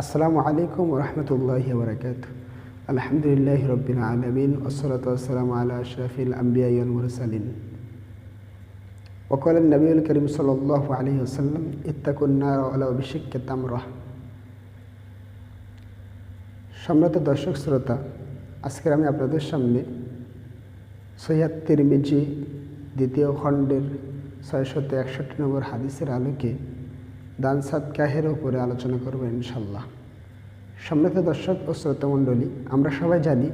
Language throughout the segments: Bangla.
আসসালামু আলাইকুম রহমতুল্লাহ বরকাত আলহামদুলিল্লাহ রবিন আলমিন ওসলাত আসসালাম আলা আশরাফিল আম্বিয়াল মুরসালিন। ওকল নবীল করিম সাল আলী ওসাল্লাম ইত্তাকুন্নার আলা অভিষেককে তামরাহ সম্রাত দর্শক শ্রোতা, আজকের আমি আপনাদের সামনে সৈয়াদ তিরমিজি দ্বিতীয় খণ্ডের ছয়শত একষট্টি নম্বর হাদিসের আলোকে দান সাদকাহের উপরে আলোচনা করব ইনশাল্লাহ। সম্মানিত দর্শক ও শ্রোতমণ্ডলী আমরা সবাই জানি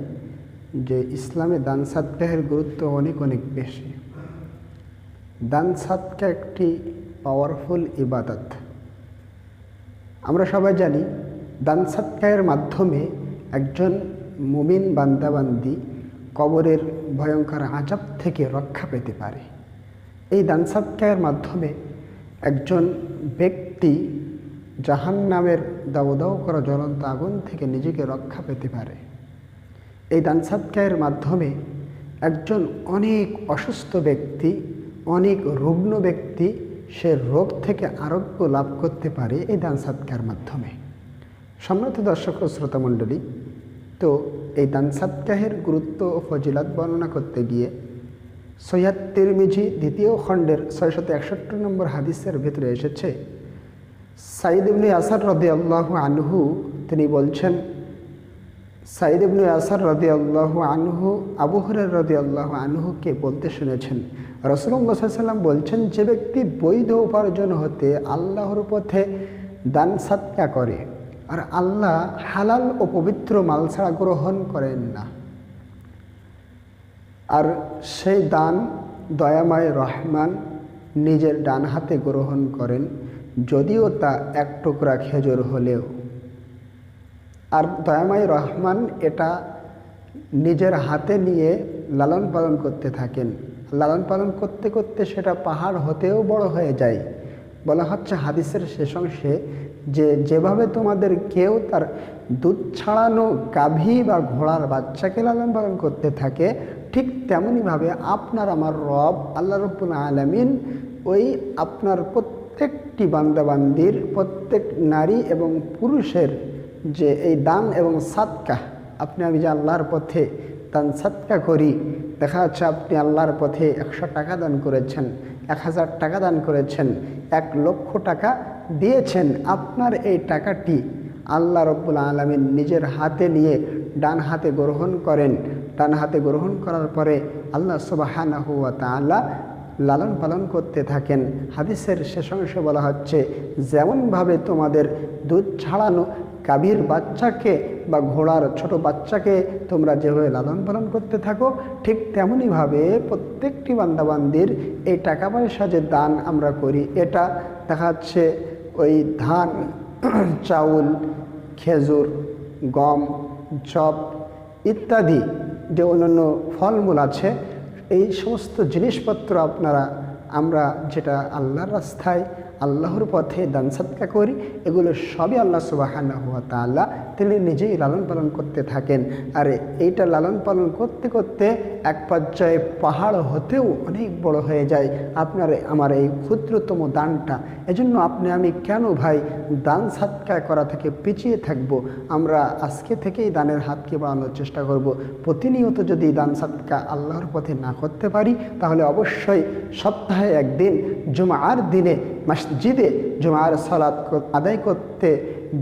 যে ইসলামে দান সাদকাহের গুরুত্ব অনেক অনেক বেশি। দান সাদকা একটি পাওয়ারফুল ইবাদত। আমরা সবাই জানি দান সাদকাহের মাধ্যমে একজন মুমিন বান্দাবান্দি কবরের ভয়ঙ্কর আজাব থেকে রক্ষা পেতে পারে। এই দান সাদকাহের মাধ্যমে একজন ব্যক্তি জাহান নামের দাও করা জ্বলন্ত আগুন থেকে নিজেকে রক্ষা পেতে পারে। এই দান সাদকায়ের মাধ্যমে একজন অনেক অসুস্থ ব্যক্তি, অনেক রুগ্ন ব্যক্তি সে রোগ থেকে আরোগ্য লাভ করতে পারে এই দান সাদকার মাধ্যমে। সম্মত দর্শক ও শ্রোতামণ্ডলী, তো এই দান সাদকাহের গুরুত্ব ও ফজিলাত বর্ণনা করতে গিয়ে সৈয়াদ তিরমিজি দ্বিতীয় খণ্ডের ছয়শত একষট্টি নম্বর হাদিসের ভেতরে এসেছে সাইদ ইবনে আসার রদে আল্লাহ আনহু, তিনি বলছেন, সাইদ ইবনে আসার রদে আল্লাহ আনহু আবুহরের রদে আল্লাহ আনহুকে বলতে শুনেছেন। সাল্লাম বলছেন, যে ব্যক্তি বৈধ উপার্জন হতে আল্লাহর পথে দান সাতকা করে, আর আল্লাহ হালাল ও পবিত্র মাল ছাড়া গ্রহণ করেন না। আর সেই দান দয়াময় রহমান নিজের ডান হাতে গ্রহণ করেন। যদিও তা এক টুকরা খেজুর হলেও। আর দয়াময় রহমান এটা নিজের হাতে নিয়ে লালন পালন করতে থাকেন। লালন পালন করতে করতে সেটা পাহাড় হতেও বড় হয়ে যায়। বলা হচ্ছে হাদিসের শেষ অংশে যে যেভাবে তোমাদের কেউ তার দুধ ছাড়ানো গাভী বা ঘোড়ার বাচ্চাকে লালন পালন করতে থাকে, ঠিক তেমনইভাবে আপনার আমার রব আল্লাহ রব্বুল আলমিন ওই আপনার প্রত্যেকটি বান্দাবান্দির, প্রত্যেক নারী এবং পুরুষের যে এই দান এবং সাতকা আপনি আমি যে আল্লাহর পথে দান সাতকা করি, দেখা যাচ্ছে আপনি আল্লাহর পথে একশো টাকা দান করেছেন, এক হাজার টাকা দান করেছেন, এক লক্ষ টাকা দিয়েছেন, আপনার এই টাকাটি আল্লাহ রব্বুল আলমিন নিজের হাতে নিয়ে ডান হাতে গ্রহণ করেন। ডান হাতে গ্রহণ করার পরে আল্লাহ সুবাহানা হুয়া তাল্লাহ লালন পালন করতে থাকেন। হাদিসের শেষ অংশে বলা হচ্ছে, যেমনভাবে তোমাদের দুধ ছাড়ানো গাভীর বাচ্চাকে বা ঘোড়ার ছোট বাচ্চাকে তোমরা যেভাবে লালন পালন করতে থাকো, ঠিক তেমনইভাবে প্রত্যেকটি বান্দাবান্দির এই টাকা পয়সা যে দান আমরা করি, এটা দেখা যাচ্ছে ওই ধান, চাউল, খেজুর, গম জব ইত্যাদি যে অন্যান্য ফলমূল আছে এই সমস্ত জিনিসপত্র আপনারা আমরা যেটা আল্লাহর রাস্তায় আল্লাহর পথে দান সৎকা করি, এগুলো সবই আল্লাহ সুবাহানা হুয়া তাল্লাহ তিনি নিজেই লালন পালন করতে থাকেন। আর এইটা লালন পালন করতে করতে এক পর্যায়ে পাহাড় হতেও অনেক বড় হয়ে যায়। আপনার আমার এই ক্ষুদ্রতম দানটা, এজন্য আপনি আমি কেন ভাই দান সাতকা করা থেকে পিছিয়ে থাকব? আমরা আজকে থেকেই দানের হাতকে বাড়ানোর চেষ্টা করব। প্রতিনিয়ত যদি দান সাতকা আল্লাহর পথে না করতে পারি, তাহলে অবশ্যই সপ্তাহে একদিন, জুমার দিনে মসজিদে জুমার সালাত আদায় করতে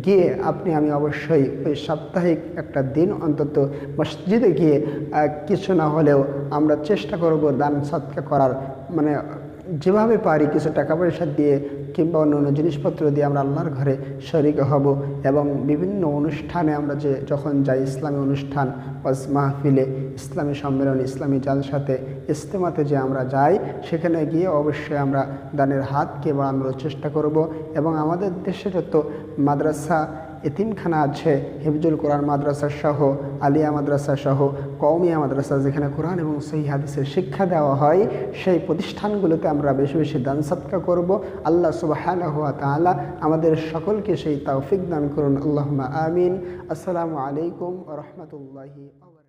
গিয়ে আপনি, আমি অবশ্যই ওই সাপ্তাহিক একটা দিন অন্তত মসজিদে গিয়ে কিছু না হলেও আমরা চেষ্টা করব দান সৎকা করার। মানে যেভাবে পারি কিছু টাকা পয়সা দিয়ে কিংবা অন্য অন্য জিনিসপত্র দিয়ে আমরা আল্লাহর ঘরে শরিক হব এবং বিভিন্ন অনুষ্ঠানে আমরা যে যখন যাই ইসলামী অনুষ্ঠান, ওয়াজ মাহফিলে, ইসলামী সম্মেলন, ইসলামী জালসাতে ইস্তেমাতে যে আমরা যাই, সেখানে গিয়ে অবশ্যই আমরা দানের হাতকে বাড়ানোর চেষ্টা করব এবং আমাদের দেশে যত মাদ্রাসা এতিমখানা আছে, হেফজুল কোরআন মাদ্রাসা সহ, আলিয়া মাদ্রাসা সহ কৌমিয়া মাদ্রাসা যেখানে কোরআন এবং সেই হাদিসের শিক্ষা দেওয়া হয়, সেই প্রতিষ্ঠানগুলোতে আমরা বেশি বেশি দান সৎকা করব। আল্লাহ সুবাহ তালা আমাদের সকলকে সেই তৌফিক দান করুন। আল্লাহ আমিন। আসসালামু আলাইকুম রহমতুল্লাহি